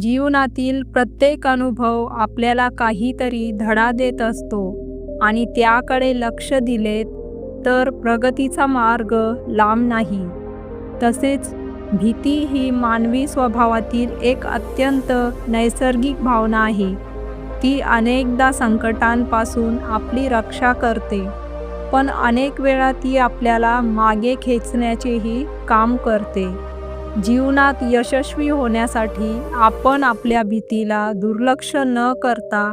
जीवनातील प्रत्येक अनुभव आपल्याला काहीतरी धडा देत असतो आणि त्याकडे लक्ष दिलेत तर प्रगतीचा मार्ग लांब नाही. तसेच भीती ही मानवी स्वभावातील एक अत्यंत नैसर्गिक भावना आहे. ती अनेकदा संकटांपासून आपली रक्षा करते पण अनेक वेळा ती आपल्याला मागे खेचण्याचेही काम करते. जीवनात यशस्वी होण्यासाठी आपण आपल्या भीतीला दुर्लक्ष न करता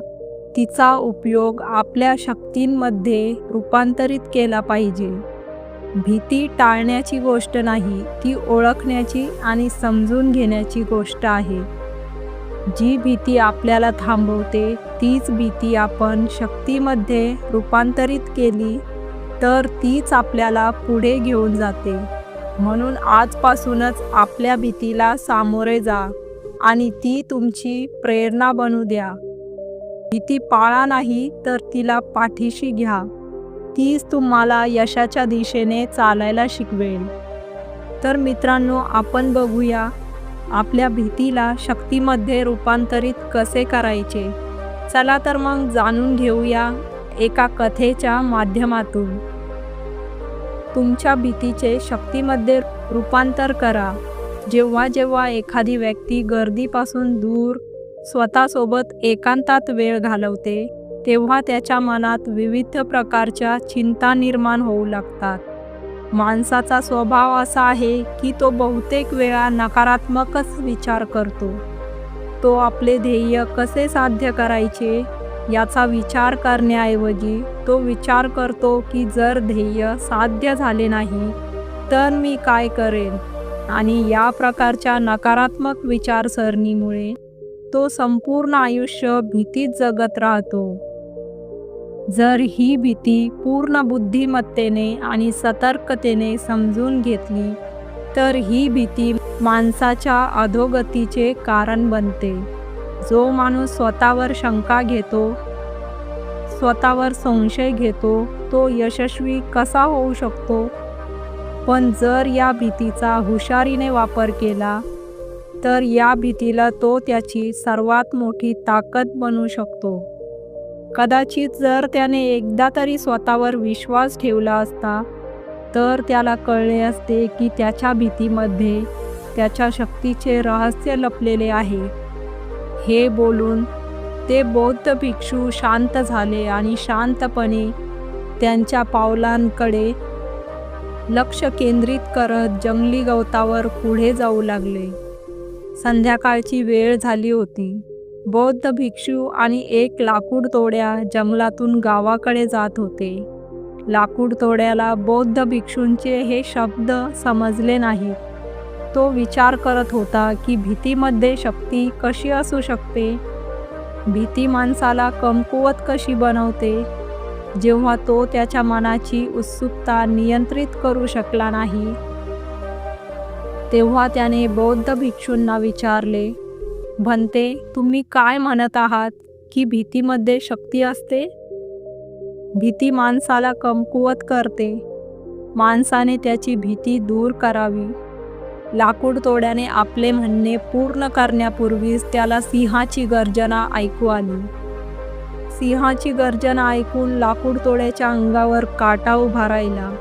तिचा उपयोग आपल्या शक्तींमध्ये रूपांतरित केला पाहिजे. भीती टाळण्याची गोष्ट नाही ती ओळखण्याची आणि समजून घेण्याची गोष्ट आहे. जी भीती आपल्याला थांबवते तीच भीती आपण शक्तीमध्ये रूपांतरित केली तर तीच आपल्याला पुढे घेऊन जाते. म्हणून आजपासूनच आपल्या भीतीला सामोरे जा आणि ती तुमची प्रेरणा बनू द्या. भीती पाळा नाही तर तिला पाठीशी घ्या. तीच तुम्हाला यशाच्या दिशेने चालायला शिकवेल. तर मित्रांनो आपण बघूया आपल्या भीतीला शक्तीमध्ये रूपांतरित कसे करायचे. चला तर मग जाणून घेऊया एका कथेच्या माध्यमातून. तुमच्या भीतीचे शक्तीमध्ये रूपांतर करा. जेव्हा जेव्हा एखादी व्यक्ती गर्दीपासून दूर स्वतःसोबत एकांतात वेळ घालवते तेव्हा त्याच्या मनात विविध प्रकारच्या चिंता निर्माण होऊ लागतात. माणसाचा स्वभाव असा आहे की तो बहुतेक वेळा नकारात्मकच विचार करतो. तो आपले ध्येय कसे साध्य करायचे? याचा विचार करण्याऐवजी तो विचार करतो की जर ध्येय साध्य झाले नाही तर मी काय करेन? आणि या प्रकारच्या नकारात्मक विचारसरणीमुळे तो संपूर्ण आयुष्य भीतीत जगत राहतो. जर ही भीती पूर्ण बुद्धिमत्तेने आणि सतर्कतेने समजून घेतली तर ही भीती माणसाच्या अधोगतीचे कारण बनते. जो माणूस स्वतःवर शंका घेतो स्वतःवर संशय घेतो तो यशस्वी कसा होऊ शकतो? पण जर या भीतीचा हुशारीने वापर केला तर या भीतीला तो त्याची सर्वात मोठी ताकद बनू शकतो. कदाचित जर त्याने एकदा तरी स्वतःवर विश्वास ठेवला असता तर त्याला कळले असते की त्याच्या भीतीमध्ये त्याच्या शक्तीचे रहस्य लपलेले आहे. हे बोलून ते बौद्ध भिक्षू शांत झाले आणि शांतपणे त्यांच्या पावलांकडे लक्ष केंद्रित करत जंगली गवतावर पुढे जाऊ लागले. संध्याकाळची वेळ झाली होती. बौद्ध भिक्षू आणि एक लाकूड तोड्या जंगलातून गावाकडे जात होते. लाकूड तोड्याला बौद्ध भिक्षूंचे हे शब्द समजले नाहीत. तो विचार करत होता की भीतीमध्ये शक्ती कशी असू शकते? भीती माणसाला कमकुवत कशी बनवते? जेव्हा तो त्याच्या मनाची उत्सुकता नियंत्रित करू शकला नाही तेव्हा त्याने बौद्ध भिक्षूंना विचारले भंते तुम्ही काय म्हणत आहात? की भीतीमध्ये शक्ती असते? भीती माणसाला कमकुवत करते. माणसाने त्याची भीती दूर करावी. लाकूड तोड्याने आपले म्हणणे पूर्ण करण्यापूर्वीच त्याला सिंहाची गर्जना ऐकू आली. सिंहाची गर्जना ऐकून लाकूड तोड्याच्या अंगावर काटा उभा राहिला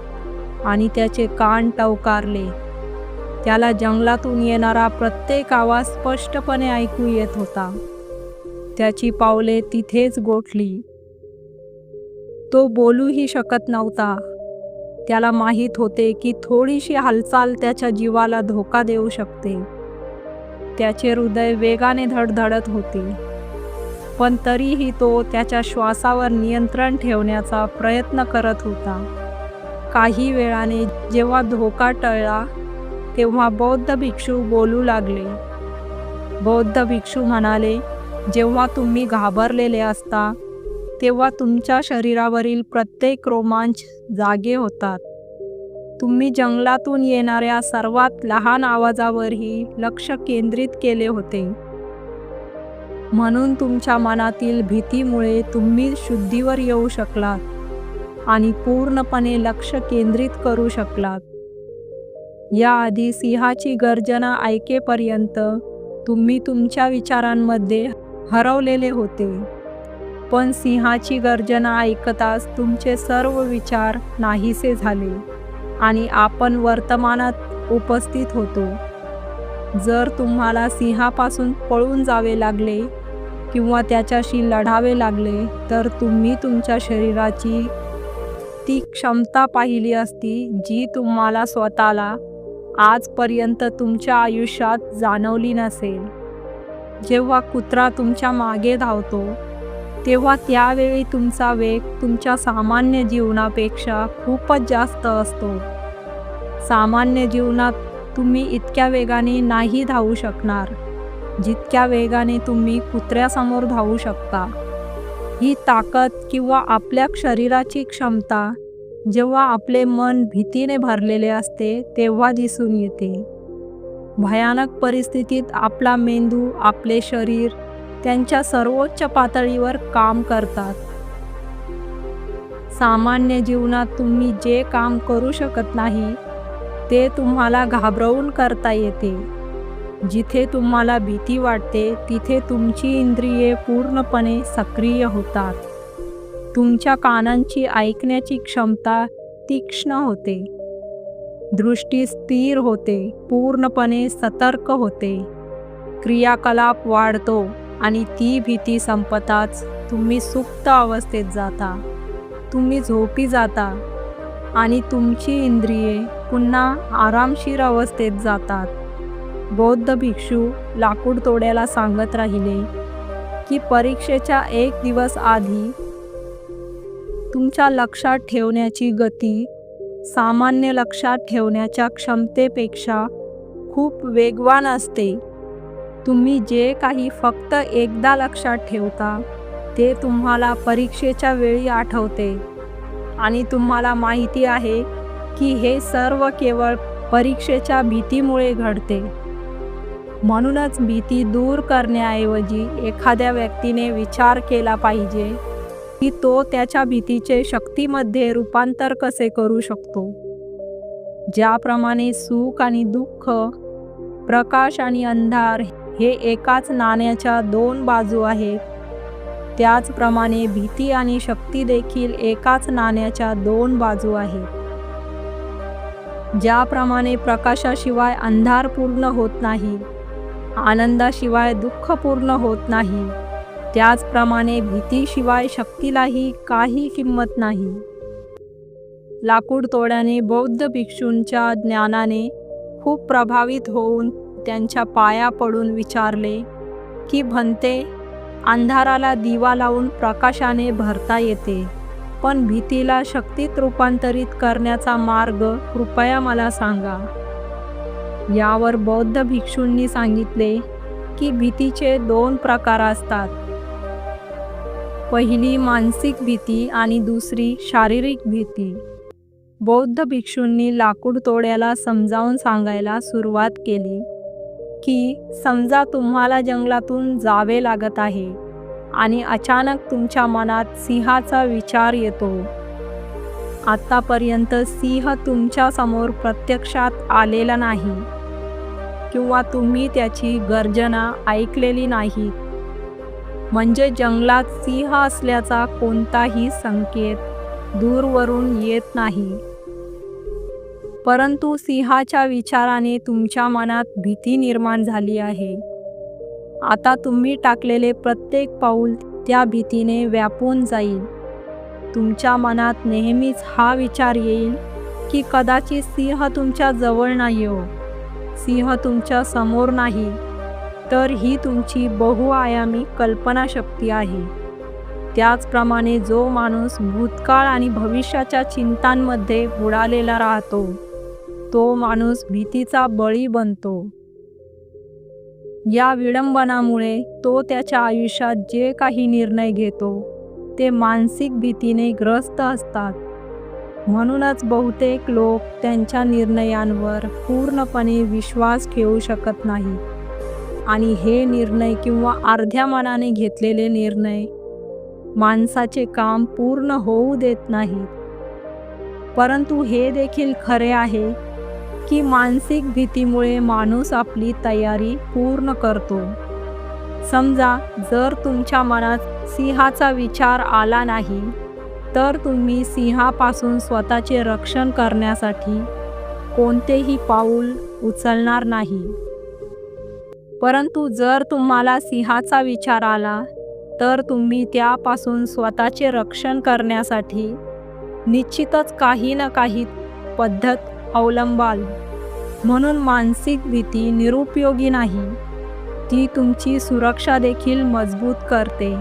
आणि त्याचे कान टवकारले. त्याला जंगलातून येणारा प्रत्येक आवाज स्पष्टपणे ऐकू येत होता. त्याची पावले तिथेच गोठली. तो बोलूही शकत नव्हता. त्याला माहीत होते की थोडीशी हालचाल त्याच्या जीवाला धोका देऊ शकते. त्याचे हृदय वेगाने धडधडत होते. पण तरीही तो त्याच्या श्वासावर नियंत्रण ठेवण्याचा प्रयत्न करत होता. काही वेळाने जेव्हा धोका टळला तेव्हा बौद्ध भिक्षू बोलू लागले. बौद्ध भिक्षू म्हणाले जेव्हा तुम्ही घाबरलेले असता तेव्हा तुमच्या शरीरावरील प्रत्येक रोमांच जागे होतात. तुम्ही जंगलातून येणाऱ्या सर्वात लहान आवाजावरही लक्ष केंद्रित केले होते. म्हणून तुमच्या मनातील भीतीमुळे तुम्ही शुद्धीवर येऊ शकलात आणि पूर्णपणे लक्ष केंद्रित करू शकलात. याआधी सिंहाची गर्जना ऐकेपर्यंत तुम्ही तुमच्या विचारांमध्ये हरवलेले होते. पण सिंहाची गर्जना ऐकताच तुमचे सर्व विचार नाहीसे झाले आणि आपण वर्तमानात उपस्थित होतो. जर तुम्हाला सिंहापासून पळून जावे लागले किंवा त्याच्याशी लढावे लागले तर तुम्ही तुमच्या शरीराची ती क्षमता पाहिली असती जी तुम्हाला स्वतःला आजपर्यंत तुमच्या आयुष्यात जाणवली नसेल. जेव्हा कुत्रा तुमच्या मागे धावतो तेव्हा त्यावेळी तुमचा वेग तुमच्या सामान्य जीवनापेक्षा खूपच जास्त असतो. सामान्य जीवनात तुम्ही इतक्या वेगाने नाही धावू शकणार. जितक्या वेगाने तुम्ही कुत्र्यासमोर धावू शकता. ही ताकद किंवा आपल्या शरीराची क्षमता जेव्हा आपले मन भीतीने भरलेले असते तेव्हा दिसून येते. भयानक परिस्थितीत आपला मेंदू आपले शरीर त्यांच्या सर्वोच्च पातळीवर काम करतात. सामान्य जीवनात तुम्ही जे काम करू शकत नाही ते तुम्हाला घाबरवून करता येते. जिथे तुम्हाला भीती वाटते तिथे तुमची इंद्रिये पूर्णपणे सक्रिय होतात. तुमच्या कानांची ऐकण्याची क्षमता तीक्ष्ण होते. दृष्टी स्थिर होते पूर्णपणे सतर्क होते. क्रियाकलाप वाढतो. आणि ती भीती संपताच तुम्ही सुप्त अवस्थेत जाता. तुम्ही झोपी जाता आणि तुमची इंद्रिये पुन्हा आरामशीर अवस्थेत जातात. बौद्ध भिक्षू लाकूड तोड्याला सांगत राहिले की परीक्षेच्या एक दिवस आधी तुमच्या लक्षात ठेवण्याची गती सामान्य लक्षात ठेवण्याच्या क्षमतेपेक्षा खूप वेगवान असते. तुम्ही जे काही फक्त एकदा लक्षात ठेवता ते तुम्हाला परीक्षेच्या वेळी आठवते. आणि तुम्हाला माहिती आहे की हे सर्व केवळ परीक्षेच्या भीतीमुळे घडते. म्हणूनच भीती दूर करण्याऐवजी एखाद्या व्यक्तीने विचार केला पाहिजे की तो त्याच्या भीतीचे शक्तीमध्ये रूपांतर कसे करू शकतो. ज्याप्रमाणे सुख आणि दुःख प्रकाश आणि अंधार हे एकाच नाण्याच्या दोन बाजू आहेत त्याचप्रमाणे भीती आणि शक्ती देखील एकाच नाण्याच्या दोन बाजू आहेत ज्याप्रमाणे प्रकाशाशिवाय अंधार पूर्ण होत नाही आनंदाशिवाय दुःख पूर्ण होत नाही त्याचप्रमाणे भीतीशिवाय शक्तीलाही काही किंमत नाही. लाकूड तोड्याने बौद्ध भिक्षूंच्या ज्ञानाने खूप प्रभावित होऊन त्यांच्या पाया पडून विचारले की भंते अंधाराला दिवा लावून प्रकाशाने भरता येते पण भीतीला शक्तीत रूपांतरित करण्याचा मार्ग कृपया मला सांगा. यावर बौद्ध भिक्षूंनी सांगितले की भीतीचे दोन प्रकार असतात. पहिली मानसिक भीती आणि दुसरी शारीरिक भीती. बौद्ध भिक्षूंनी लाकूड तोड्याला समजावून सांगायला सुरुवात केली. की समजा तुम्हाला जंगलातून जावे लागत आहे आणि अचानक तुमच्या मनात सिंहाचा विचार येतो. आत्तापर्यंत सिंह तुमच्यासमोर प्रत्यक्षात आलेला नाही किंवा तुम्ही त्याची गर्जना ऐकलेली नाही. म्हणजे जंगलात सिंह असल्याचा कोणताही संकेत दूरवरून येत नाही. परंतु सिंहाच्या विचाराने तुमच्या मनात भीती निर्माण झाली आहे. आता तुम्ही टाकलेले प्रत्येक पाऊल त्या भीतीने व्यापून जाईल. तुमच्या मनात नेहमीच हा विचार येईल की कदाचित सिंह तुमच्या जवळ नाही हो. सिंह तुमच्यासमोर नाही तर ही तुमची बहुआयामी कल्पनाशक्ती आहे. त्याचप्रमाणे जो माणूस भूतकाळ आणि भविष्याच्या चिंतांमध्ये बुडालेला राहतो तो माणूस भीतीचा बळी बनतो. या विडंबनामुळे तो त्याच्या आयुष्यात जे काही निर्णय घेतो ते मानसिक भीतीने ग्रस्त असतात. म्हणूनच बहुतेक लोक त्यांच्या निर्णयांवर पूर्णपणे विश्वास ठेवू शकत नाही. आणि हे निर्णय किंवा अर्ध्या मनाने घेतलेले निर्णय माणसाचे काम पूर्ण होऊ देत नाहीत. परंतु हे देखील खरे आहे की मानसिक भीतीमुळे माणूस आपली तयारी पूर्ण करतो. समजा जर तुमच्या मनात सिंहाचा विचार आला नाही तर तुम्ही सिंहापासून स्वतःचे रक्षण करण्यासाठी कोणतेही पाऊल उचलणार नाही. परंतु जर तुम्हाला सिंहाचा विचार आला तर तुम्ही त्यापासून स्वतःचे रक्षण करण्यासाठी निश्चितच काही ना काही पद्धत अवलंबाल. म्हणून मानसिक भीती निरुपयोगी नाही. ती तुमची सुरक्षा देखील मजबूत करते.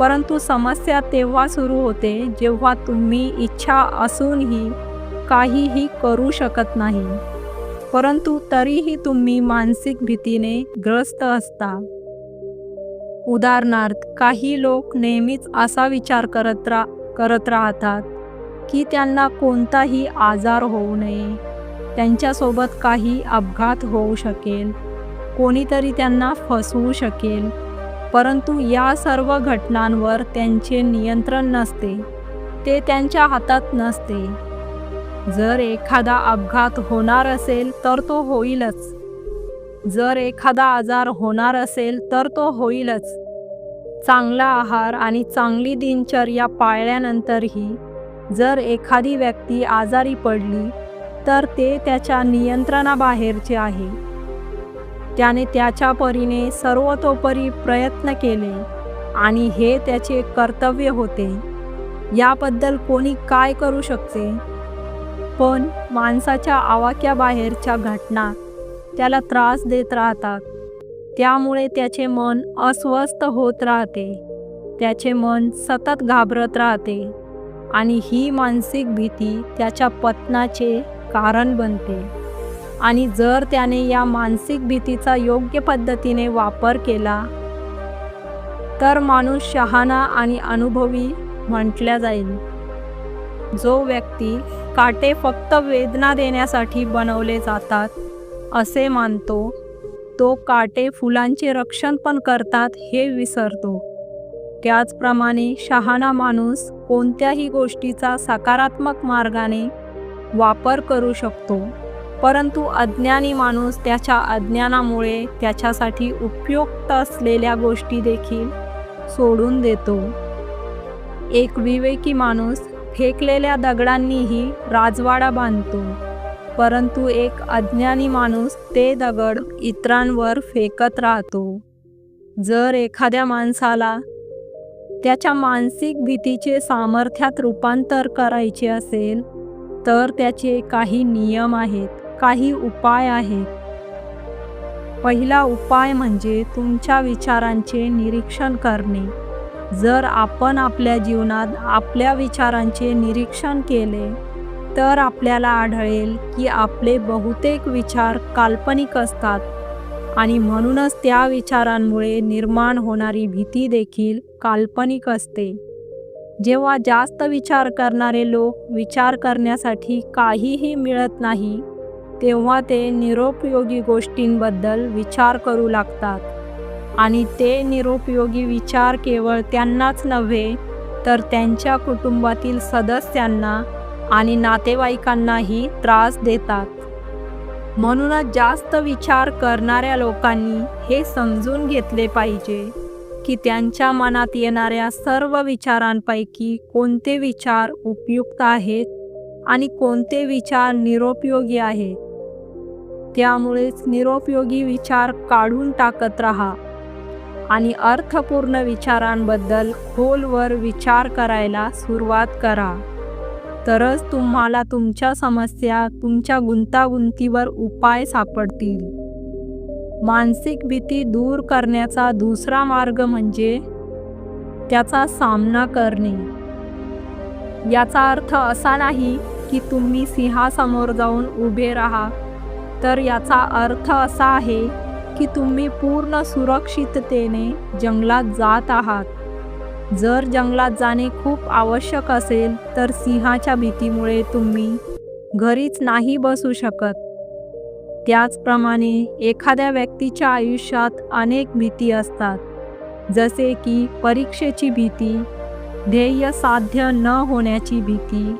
परंतु समस्या तेव्हा सुरू होते जेव्हा तुम्ही इच्छा असूनही काहीही करू शकत नाही. परंतु तरीही तुम्ही मानसिक भीतीने ग्रस्त असता. उदाहरणार्थ काही लोक नेहमीच असा विचार करत रा करत राहतात की त्यांना कोणताही आजार होऊ नये. त्यांच्यासोबत काही अपघात होऊ शकेल. कोणीतरी त्यांना फसवू शकेल. परंतु या सर्व घटनांवर त्यांचे नियंत्रण नसते. ते त्यांच्या हातात नसते. जर एखादा अपघात होणार असेल तर तो होईलच. जर एखादा आजार होणार असेल तर तो होईलच. चांगला आहार आणि चांगली दिनचर्या पाळल्यानंतरही जर एखादी व्यक्ती आजारी पडली तर ते त्याच्या नियंत्रणाबाहेरचे आहे. त्याने त्याच्या परीने सर्वतोपरी प्रयत्न केले आणि हे त्याचे कर्तव्य होते. याबद्दल कोणी काय करू शकते? पण माणसाच्या आवाक्याबाहेरच्या घटना त्याला त्रास देत राहतात. त्यामुळे त्याचे मन अस्वस्थ होत राहते. त्याचे मन सतत घाबरत राहते. आणि ही मानसिक भीती त्याच्या पतनाचे कारण बनते. आणि जर त्याने या मानसिक भीतीचा योग्य पद्धतीने वापर केला तर माणूस शहाणा आणि अनुभवी म्हटल्या जाईल. जो व्यक्ती काटे फक्त वेदना देण्यासाठी बनवले जातात असे मानतो तो काटे फुलांचे रक्षण पण करतात हे विसरतो. त्याचप्रमाणे शहाणा माणूस कोणत्याही गोष्टीचा सकारात्मक मार्गाने वापर करू शकतो. परंतु अज्ञानी माणूस त्याच्या अज्ञानामुळे त्याच्यासाठी उपयुक्त असलेल्या गोष्टी देखील सोडून देतो. एक विवेकी माणूस फेकलेल्या दगडांनीही राजवाडा बांधतो. परंतु एक अज्ञानी माणूस ते दगड इतरांवर फेकत राहतो. जर एखाद्या माणसाला त्याच्या मानसिक भीतीचे सामर्थ्यात रूपांतर करायचे असेल तर त्याचे काही नियम आहेत काही उपाय आहेत. पहिला उपाय म्हणजे तुमच्या विचारांचे निरीक्षण करणे. जर आपण आपल्या जीवनात आपल्या विचारांचे निरीक्षण केले तर आपल्याला आढळेल की आपले बहुतेक विचार काल्पनिक असतात. आणि म्हणूनच त्या विचारांमुळे निर्माण होणारी भीती देखील काल्पनिक असते. जेव्हा जास्त विचार करणारे लोक विचार करण्यासाठी काहीही मिळत नाही तेव्हा ते निरुपयोगी गोष्टींबद्दल विचार करू लागतात. आणि ते निरुपयोगी विचार केवळ त्यांनाच नव्हे तर त्यांच्या कुटुंबातील सदस्यांना आणि नातेवाईकांनाही त्रास देतात. म्हणूनच जास्त विचार करणाऱ्या लोकांनी हे समजून घेतले पाहिजे की त्यांच्या मनात येणाऱ्या सर्व विचारांपैकी कोणते विचार उपयुक्त आहेत आणि कोणते विचार निरुपयोगी आहेत. त्यामुळेच निरुपयोगी विचार काढून टाकत राहा आणि अर्थपूर्ण विचारांबद्दल खोलवर विचार करायला सुरुवात करा. तरच तुम्हाला तुमच्या समस्या तुमच्या गुंतागुंतीवर उपाय सापडतील. मानसिक भीती दूर करण्याचा दुसरा मार्ग म्हणजे त्याचा सामना करणे. याचा अर्थ असा नाही की तुम्ही सिंहासमोर जाऊन उभे राहा. तर याचा अर्थ असा आहे की तुम्ही पूर्ण सुरक्षिततेने जंगलात जात आहात. जर जंगलात जाणे खूप आवश्यक असेल तर सिंहाच्या भीतीमुळे तुम्ही घरीच नाही बसू शकत. त्याचप्रमाणे एखाद्या व्यक्तीच्या आयुष्यात अनेक भीती असतात. जसे की परीक्षेची भीती ध्येय साध्य न होण्याची भीती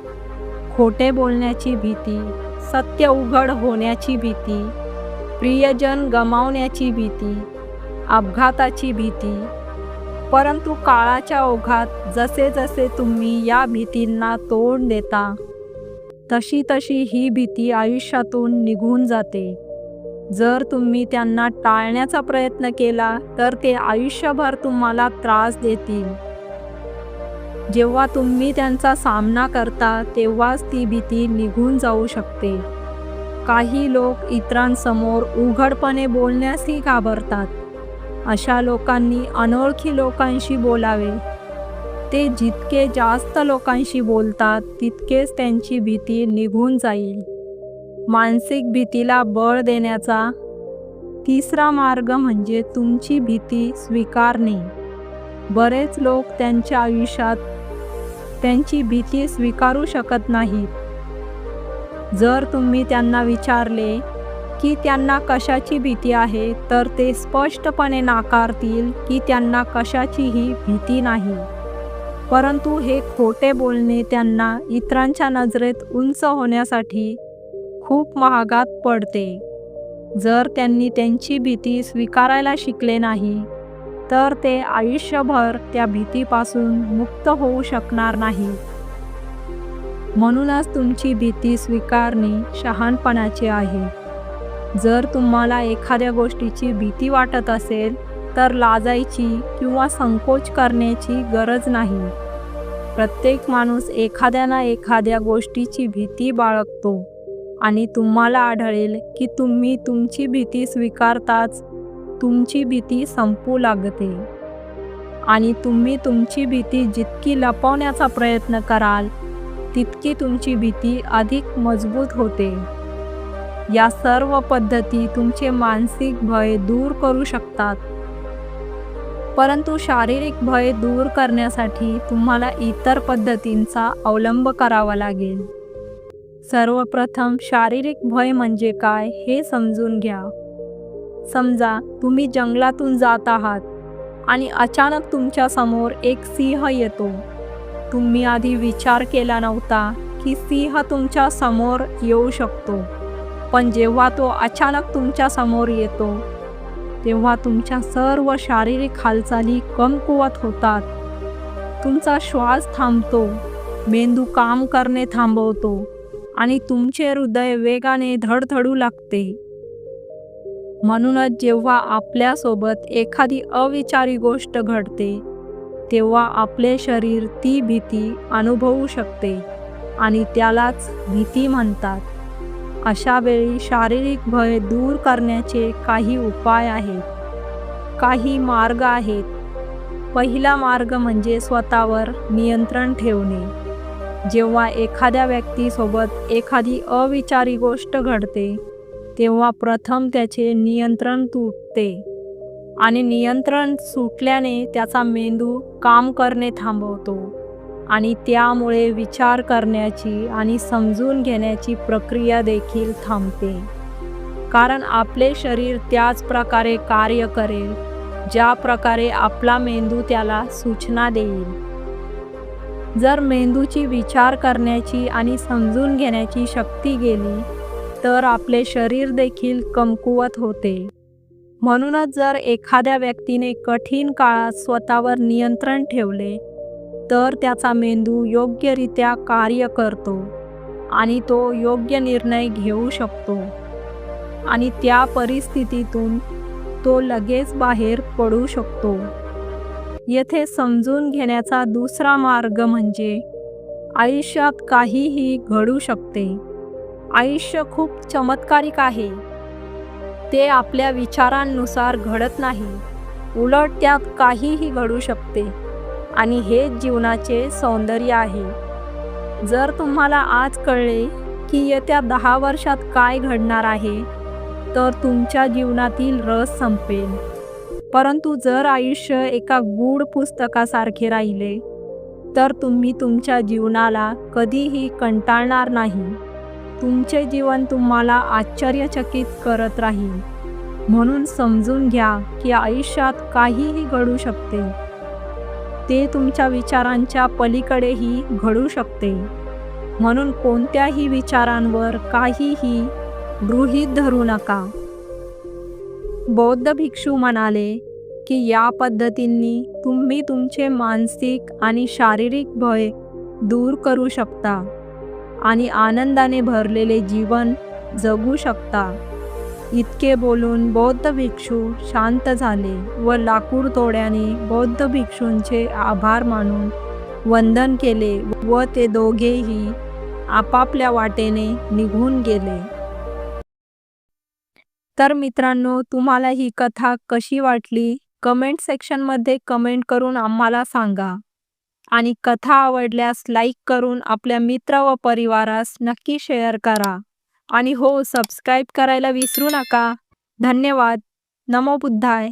खोटे बोलण्याची भीती सत्य उघड होण्याची भीती प्रियजन गमावण्याची भीती अपघाताची भीती परंतु काळाच्या ओघात जसे जसे तुम्ही या भीतींना तोंड देता तशी तशी ही भीती आयुष्यातून निघून जाते. जर तुम्ही त्यांना टाळण्याचा प्रयत्न केला तर ते आयुष्यभर तुम्हाला त्रास देतील. जेव्हा तुम्ही त्यांचा सामना करता तेव्हाच ती भीती निघून जाऊ शकते. काही लोक इतरांसमोर उघडपणे बोलण्यासही घाबरतात. अशा लोकांनी अनोळखी लोकांशी बोलावे. ते जितके जास्त लोकांशी बोलतात तितकेच त्यांची भीती निघून जाईल. मानसिक भीतीला बळ देण्याचा तिसरा मार्ग म्हणजे तुमची भीती स्वीकारणे. बरेच लोक त्यांच्या आयुष्यात त्यांची भीती स्वीकारू शकत नाहीत. जर तुम्ही त्यांना विचारले की त्यांना कशाची भीती आहे तर ते स्पष्टपणे नाकारतील की त्यांना कशाचीही भीती नाही. परंतु हे खोटे बोलणे त्यांना इतरांच्या नजरेत उंच होण्यासाठी खूप महागात पडते. जर त्यांनी त्यांची भीती स्वीकारायला शिकले नाही तर ते आयुष्यभर त्या भीतीपासून मुक्त होऊ शकणार नाही. म्हणूनच तुमची भीती स्वीकारणे शहाणपणाचे आहे. जर तुम्हाला एखाद्या गोष्टीची भीती वाटत असेल तर लाजायची किंवा संकोच करण्याची गरज नाही. प्रत्येक माणूस एखाद्या ना एखाद्या गोष्टीची भीती बाळगतो आणि तुम्हाला आढळेल की तुम्ही तुमची भीती स्वीकारताच तुमची भीती संपू लागते. आणि तुम्ही तुमची भीती जितकी लपवण्याचा प्रयत्न कराल तितकी तुमची भीती अधिक मजबूत होते. या सर्व पद्धती तुमचे मानसिक भय दूर करू शकतात. परंतु शारीरिक भय दूर करण्यासाठी तुम्हाला इतर पद्धतींचा अवलंब करावा लागेल. सर्वप्रथम शारीरिक भय म्हणजे काय हे समजून घ्या. समजा तुम्ही जंगलातून जात आहात आणि अचानक तुमच्यासमोर एक सिंह येतो. तुम्ही आधी विचार केला नव्हता की सिंह तुमच्यासमोर येऊ शकतो. पण जेव्हा तो अचानक तुमच्यासमोर येतो तेव्हा तुमच्या सर्व शारीरिक हालचाली कमकुवत होतात. तुमचा श्वास थांबतो मेंदू काम करणे थांबवतो आणि तुमचे हृदय वेगाने धडधडू लागते. म्हणूनच जेव्हा आपल्यासोबत एखादी अविचारी गोष्ट घडते तेव्हा आपले शरीर ती भीती अनुभवू शकते आणि त्यालाच भीती म्हणतात. अशा वेळी शारीरिक भय दूर करण्याचे काही उपाय आहेत. काही मार्ग आहेत. पहिला मार्ग म्हणजे स्वतःवर नियंत्रण ठेवणे. जेव्हा एखाद्या व्यक्तीसोबत एखादी अविचारी गोष्ट घडते तेव्हा प्रथम त्याचे नियंत्रण तुटते आणि नियंत्रण सुटल्याने त्याचा मेंदू काम करणे थांबवतो. आणि त्यामुळे विचार करण्याची आणि समजून घेण्याची प्रक्रिया देखील थांबते. कारण आपले शरीर त्याच प्रकारे कार्य करेल ज्या प्रकारे आपला मेंदू त्याला सूचना देईल. जर मेंदूची विचार करण्याची आणि समजून घेण्याची शक्ती गेली तर आपले शरीर देखील कमकुवत होते. म्हणूनच जर एखाद्या व्यक्तीने कठीण काळात स्वतःवर नियंत्रण ठेवले तर त्याचा मेंदू योग्यरित्या कार्य करतो आणि तो योग्य निर्णय घेऊ शकतो. आणि त्या परिस्थितीतून तो लगेच बाहेर पडू शकतो. येथे समजून घेण्याचा दुसरा मार्ग म्हणजे आयुष्यात काहीही घडू शकते. आयुष्य खूप चमत्कारिक आहे. ते आपल्या विचारांनुसार घडत नाही. उलट त्यात काहीही घडू शकते. आणि हेच जीवनाचे सौंदर्य आहे. जर तुम्हाला आज कळले की येत्या दहा वर्षात काय घडणार आहे तर तुमच्या जीवनातील रस संपेल. परंतु जर आयुष्य एका गूढ पुस्तकासारखे राहिले तर तुम्ही तुमच्या जीवनाला कधीही कंटाळणार नाही. तुमचे जीवन तुम्हाला आश्चर्यचकित करत राहील. म्हणून समजून घ्या की आयुष्यात काहीही घडू शकते. ते तुमच्या विचारांच्या पलीकडेही घडू शकते. म्हणून कोणत्याही विचारांवर काहीही गृहीत धरू नका. बौद्ध भिक्षू म्हणाले की या पद्धतींनी तुम्ही तुमचे मानसिक आणि शारीरिक भय दूर करू शकता आणि आनंदाने भरलेले जीवन जगू शकता. इतके बोलून बौद्ध भिक्षू शांत झाले व लाकूड तोड्याने बौद्ध भिक्षूंचे आभार मानून वंदन केले व ते दोघेही आपापल्या वाटेने निघून गेले. तर मित्रांनो तुम्हाला ही कथा कशी वाटली? कमेंट सेक्शनमध्ये कमेंट करून आम्हाला सांगा. आणि कथा आवडल्यास लाईक करून आपल्या मित्र व परिवारास नक्की शेअर करा. आणि हो सबस्क्राईब करायला विसरू नका. धन्यवाद. नमो बुद्धाय.